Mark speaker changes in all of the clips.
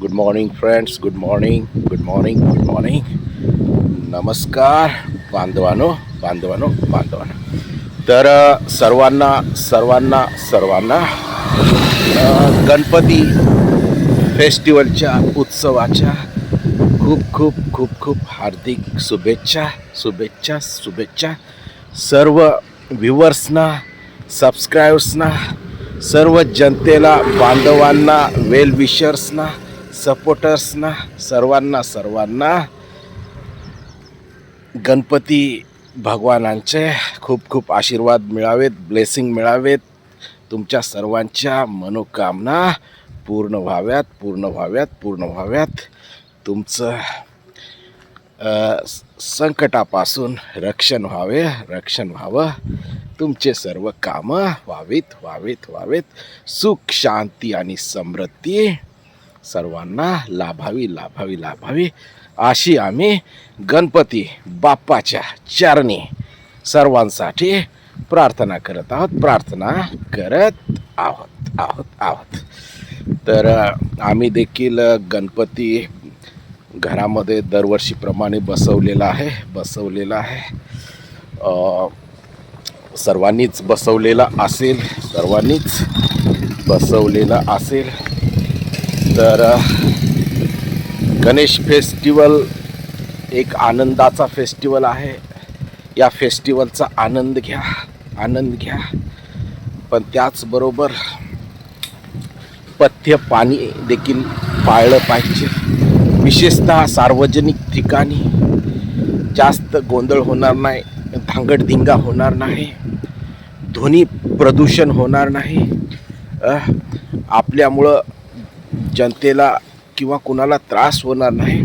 Speaker 1: Good morning friends good morning good morning good morning नमस्कार बांधवानो बांधवानो बांधवानो. तर सर्वांना सर्वांना सर्वांना गणपती फेस्टिवलच्या उत्सवाच्या खूप खूप खूप खूप हार्दिक शुभेच्छा शुभेच्छा शुभेच्छा. सर्व व्ह्युअर्सना सबस्क्रायबर्सना सर्व जनतेला बांधवांना वेल विशर्सना सपोर्टर्सना सर्वांना सर्वांना गणपती भगवानांचे खूप खूप आशीर्वाद मिळावेत ब्लेसिंग मिळावेत. तुमच्या सर्वांच्या मनोकामना पूर्ण व्हाव्यात पूर्ण व्हाव्यात पूर्ण व्हाव्यात. तुमचं संकटापासून रक्षण व्हावे रक्षण व्हावं. तुमचे सर्व कामं व्हावीत व्हावीत व्हावेत. सुख शांती आणि समृद्धी. सर्वांना लाभावी लाभावी लाभावी. अशी आम्ही गणपती बाप्पाच्या चरणी सर्वांसाठी प्रार्थना करत आहोत. प्रार्थना करत आहोत आहोत आहोत. तर आम्ही देखील गणपती घरामध्ये दरवर्षीप्रमाणे बसवलेला आहे बसवलेला आहे. सर्वांनीच बसवलेला असेल सर्वांनीच बसवलेला असेल. तर गणेश फेस्टिवल एक आनंदाचा फेस्टिवल आहे. या फेस्टिवलचा आनंद घ्या आनंद घ्या. पण त्याचबरोबर पथ्य पाणी देखील पाळलं पाहिजे. विशेषतः सार्वजनिक ठिकाणी जास्त गोंधळ होणार नाही धांगडधिंगा होणार नाही ध्वनी प्रदूषण होणार नाही. आपल्यामुळं जनतेला किंवा कुणाला त्रास होणार नाही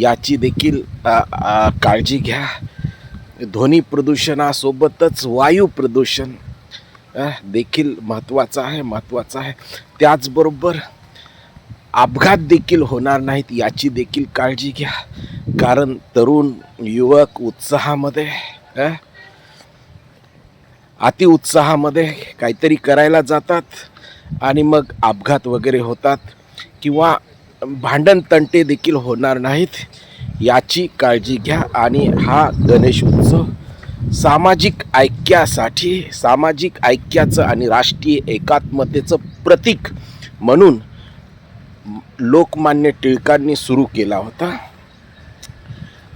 Speaker 1: याची देखील काळजी घ्या. ध्वनी प्रदूषणासोबतच वायू प्रदूषण देखील महत्त्वाचं आहे महत्त्वाचं आहे. त्याचबरोबर अपघात देखील होणार नाहीत याची देखील काळजी घ्या. कारण तरुण युवक उत्साहामध्ये अति उत्साहामध्ये काहीतरी करायला जातात आणि मग अपघात वगैरे होतात. किंवा भांडण तंटे देखील होणार नाहीत याची काळजी घ्या. आणि हा गणेश उत्सव सामाजिक ऐक्यासाठी सामाजिक ऐक्याचं आणि राष्ट्रीय एकात्मतेचं प्रतीक म्हणून लोकमान्य टिळकांनी सुरू केला होता.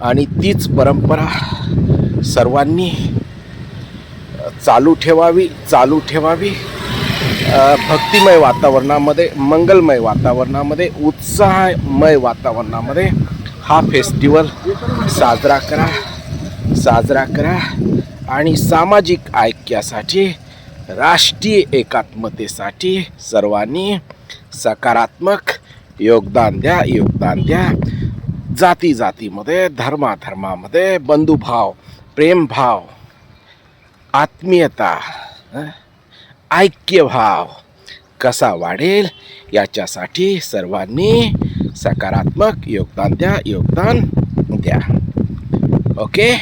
Speaker 1: आणि तीच परंपरा सर्वांनी चालू ठेवावी चालू ठेवावी. भक्तिमय वातावरणामध्ये मंगलमय वातावरणामध्ये उत्साहमय वातावरणामध्ये हा फेस्टिवल साजरा करा साजरा करा आणि सामाजिक ऐक्यासाठी राष्ट्रीय एकात्मतेसाठी सर्वांनी सकारात्मक योगदान द्या योगदान द्या. जाती जातीमध्ये धर्माधर्मामध्ये बंधुभाव प्रेमभाव आत्मीयता ऐक्यभाव कसा वाढेल याच्यासाठी सर्वांनी सकारात्मक योगदान द्या योगदान द्या. ओके?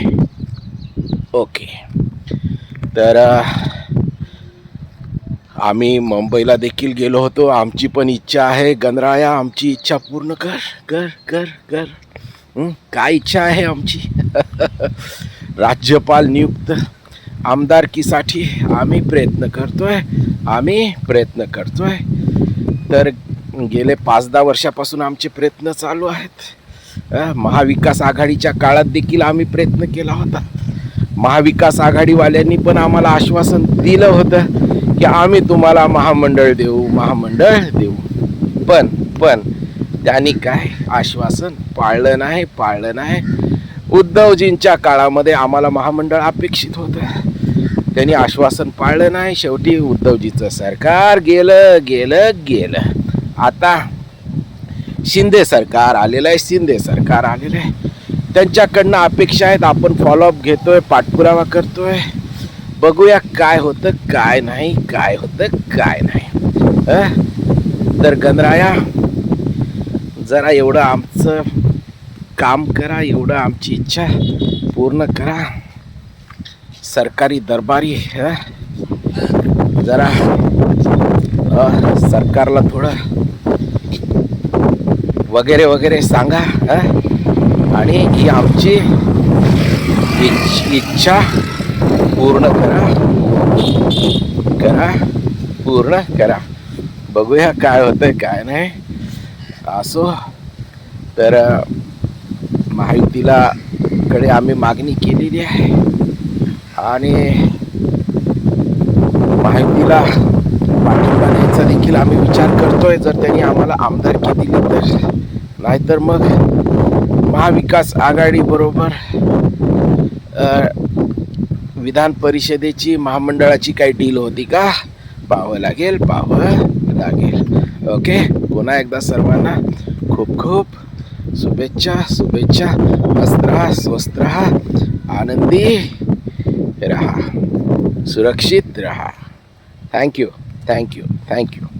Speaker 1: ओके. तर आम्ही मुंबईला देखील गेलो होतो. आमची पण इच्छा आहे. गणराया आमची इच्छा पूर्ण कर कर कर कर. काय इच्छा आहे आमची? राज्यपाल नियुक्त आमदारकीसाठी आम्ही प्रयत्न करतोय आम्ही प्रयत्न करतोय. तर गेले पाच दहा वर्षापासून आमचे प्रयत्न चालू आहेत. महाविकास आघाडीच्या काळात देखील आम्ही प्रयत्न केला होता. महाविकास आघाडीवाल्यांनी पण आम्हाला आश्वासन दिलं होतं की आम्ही तुम्हाला महामंडळ देऊ महामंडळ देऊ. पण पण त्यांनी काय आश्वासन पाळलं नाही पाळलं नाही. उद्धवजींच्या काळामध्ये आम्हाला महामंडळ अपेक्षित होतं. त्यांनी आश्वासन पाळलं नाही. शेवटी उद्धवजीचं सरकार गेलं गेलं गेलं. आता शिंदे सरकार आलेलं आहे शिंदे सरकार आलेलं आहे. त्यांच्याकडनं अपेक्षा आहेत आपण फॉलोअप घेतोय पाठपुरावा करतोय. बघूया काय होतं काय नाही काय होतं काय नाही. तर गणराया जरा एवढं आमचं काम करा एवढं आमची इच्छा पूर्ण करा. सरकारी दरबारी जरा सरकारला थोडं वगैरे वगैरे सांगा आणि ही आमची इच्छा पूर्ण करा करा पूर्ण करा. बघूया काय होतंय काय नाही. असो तर महायुतीला कडे आम्ही मागणी केलेली आहे. आणि माहितीला पाठिंबा द्यायचा देखील आम्ही विचार करतोय. जर त्यांनी आम्हाला आमदारकी दिली तर. नाहीतर मग महाविकास आघाडीबरोबर विधान परिषदेची महामंडळाची काही डील होती का? पाहावं लागेल पाहावं लागेल. ओके? पुन्हा एकदा सर्वांना खूप खूप शुभेच्छा शुभेच्छा. मस्त राहा स्वस्त राहा आनंदी. राहा. सुरक्षित राहा. Thank you thank you thank you